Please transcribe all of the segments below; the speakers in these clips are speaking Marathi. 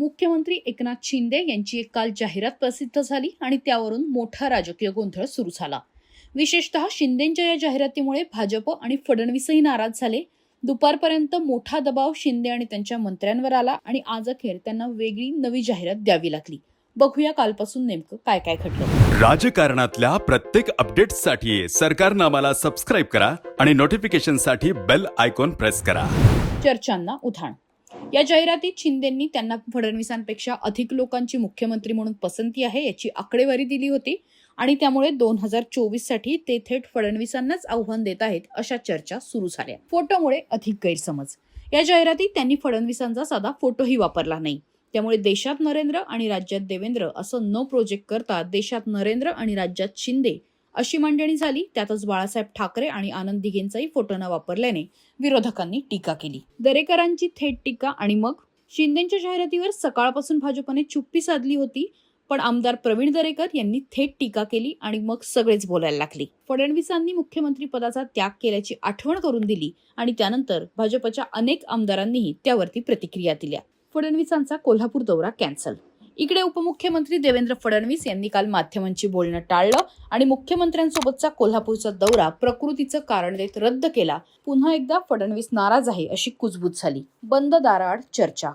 मुख्यमंत्री एकनाथ शिंदे यांची एक काल जाहिरात प्रसिद्ध झाली आणि त्यावरून मोठा राजकीय गोंधळ सुरू झाला. विशेषतः शिंदेच्या या जाहिरातीमुळे भाजप आणि फडणवीसही नाराज झाले. दुपारपर्यंत मोठा दबाव शिंदे आणि त्यांच्या मंत्र्यांवर आला आणि आज अखेर त्यांना वेगळी नवी जाहिरात द्यावी लागली. बघूया कालपासून नेमकं काय काय घडलं. राजकारणातल्या प्रत्येक अपडेट्ससाठी सरकारनामाला सबस्क्राईब करा आणि नोटिफिकेशनसाठी बेल आयकॉन प्रेस करा. चर्चांना उधाण. या जाहिरातीत शिंदेंनी त्यांना फडणवीसांपेक्षा अधिक लोकांची मुख्यमंत्री म्हणून पसंती आहे याची आकडेवारी दिली होती आणि त्यामुळे दोन हजार चोवीससाठी ते थेट फडणवीसांनाच आव्हान देत आहेत अशा चर्चा सुरू झाल्या. फोटोमुळे अधिक गैरसमज. या जाहिरातीत त्यांनी फडणवीसांचा साधा फोटोही वापरला नाही. त्यामुळे देशात नरेंद्र आणि राज्यात देवेंद्र असं न प्रोजेक्ट करता देशात नरेंद्र आणि राज्यात शिंदे अशी मांडणी झाली त्यातच बाळासाहेब ठाकरे आणि आनंद दिघेंचाही फोटो न वापरल्याने विरोधकांनी टीका केली. दरेकरांची थेट टीका आणि मग शिंदेच्या जाहिरातीवर सकाळपासून भाजपने चुप्पी साधली होती पण आमदार प्रवीण दरेकर यांनी थेट टीका केली आणि मग सगळेच बोलायला लागले. फडणवीसांनी मुख्यमंत्री पदाचा त्याग केल्याची आठवण करून दिली आणि त्यानंतर भाजपच्या अनेक आमदारांनीही त्यावरती प्रतिक्रिया दिल्या. फडणवीसांचा कोल्हापूर दौरा कॅन्सल इकडे उपमुख्यमंत्री देवेंद्र फडणवीस यांनी काल माध्यमांची बोलणं टाळलं आणि मुख्यमंत्र्यांसोबतचा कोल्हापूरचा दौरा प्रकृतीचं कारण देत रद्द केला. पुन्हा एकदा फडणवीस नाराज आहे अशी कुजबूज झाली. बंद दाराआड चर्चा.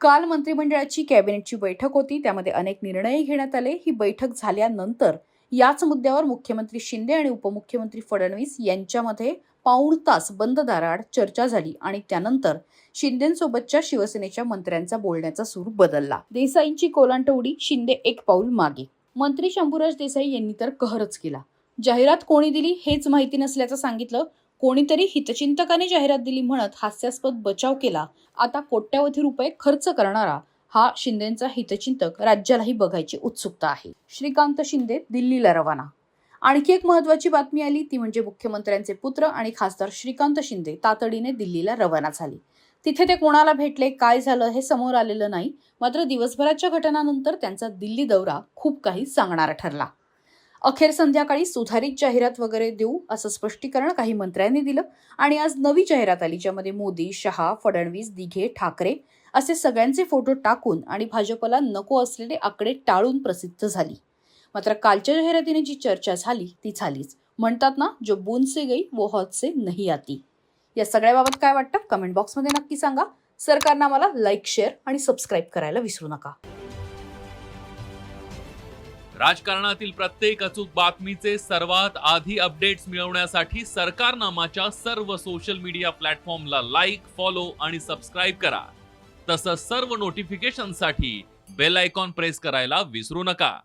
काल मंत्रिमंडळाची कॅबिनेटची बैठक होती. त्यामध्ये अनेक निर्णय घेण्यात आले. ही बैठक झाल्यानंतर याच मुद्द्यावर मुख्यमंत्री शिंदे आणि उपमुख्यमंत्री फडणवीस यांच्यामध्ये पाऊण तास बंद दाराआड चर्चा झाली आणि त्यानंतर शिंदेसोबतच्या शिवसेनेच्या मंत्र्यांचा बोलण्याचा सूर बदलला. देसाईंची कोलांटवडी शिंदे एक पाऊल मागे. मंत्री शंभूराज देसाई यांनी तर कहरच केला. जाहिरात कोणी दिली हेच माहिती नसल्याचं सांगितलं कोणीतरी हितचिंतकाने जाहिरात दिली म्हणत हास्यास्पद बचाव केला आता कोट्यावधी रुपये खर्च करणारा हा शिंदेचा हितचिंतक राज्यालाही बघायची उत्सुकता आहे. श्रीकांत शिंदे दिल्लीला रवाना आणखी एक महत्वाची बातमी आली ती म्हणजे मुख्यमंत्र्यांचे पुत्र आणि खासदार श्रीकांत शिंदे तातडीने दिल्लीला रवाना झाले. तिथे ते कोणाला भेटले काय झालं हे समोर आलेलं नाही. मात्र दिवसभराच्या घटनानंतर त्यांचा दिल्ली दौरा खूप काही सांगणारा ठरला. अखेर संध्याकाळी सुधारित जाहिरात वगैरे देऊ असं स्पष्टीकरण काही मंत्र्यांनी दिलं आणि आज नवी जाहिरात आली ज्यामध्ये मोदी शहा फडणवीस दिघे ठाकरे असे सगळ्यांचे फोटो टाकून आणि भाजपला नको असलेले आकडे टाळून प्रसिद्ध झाली. मात्र कालच्या जाहिरातीने जी चर्चा झाली ती झालीच. म्हणतात ना जो बून से गई वो हौद से नाही आती. या सगळ्याबाबत काय वाटतं? कमेंट बॉक्समध्ये नक्की सांगा. सरकारनं मला लाईक शेअर आणि सबस्क्राईब करायला विसरू नका. राजकारणातील प्रत्येक अचूक बातमीचे सर्वात आधी अपडेट्स मिळवण्यासाठी सरकारनामाच्या सर्व सोशल मीडिया प्लॅटफॉर्मला लाईक फॉलो आणि सबस्क्राईब करा. तसंच सर्व नोटिफिकेशनसाठी बेल आयकॉन प्रेस करायला विसरू नका.